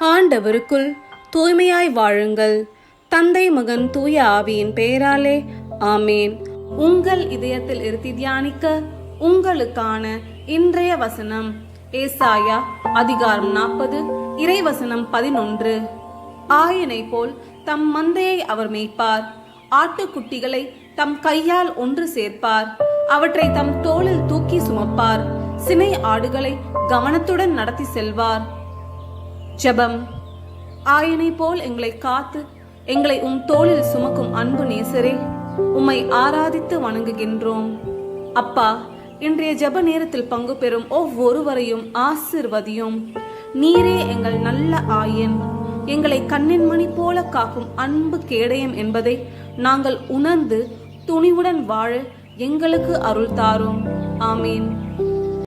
ஆண்டவருக்குள் தூய்மையாய் வாழுங்கள். தந்தை மகன் தூய ஆவியின் பெயராலே ஆமேன். உங்கள் இதயத்தில் இருத்தி தியானிக்க உங்களுக்கான இன்றைய வசனம் ஏசாயா அதிகாரம் நாற்பது இறைவசனம் பதினொன்று. ஆயனை போல் தம் மந்தையை அவர் மேய்ப்பார். ஆட்டுக்குட்டிகளை தம் கையால் ஒன்று சேர்ப்பார். அவற்றை தம் தோளில் தூக்கி சுமப்பார். சினை ஆடுகளை கவனத்துடன் நடத்தி செல்வார். ஜெபம். ஆயனை போல் எங்களை காத்து எங்களை உம் தோளில் சுமக்கும் அன்பு நேசரே உம்மை ஆராதித்து வணங்குகின்றோம். அப்பா இன்றைய ஜெப நேரத்தில் பங்கு பெறும் ஒவ்வொருவரையும் ஆசிர்வதியும். நீரே எங்கள் நல்ல ஆயன். எங்களை கண்ணின் மணி போல காக்கும் அன்பு கேடயம் என்பதை நாங்கள் உணர்ந்து துணிவுடன் வாழ எங்களுக்கு அருள் தாரும். ஆமீன்.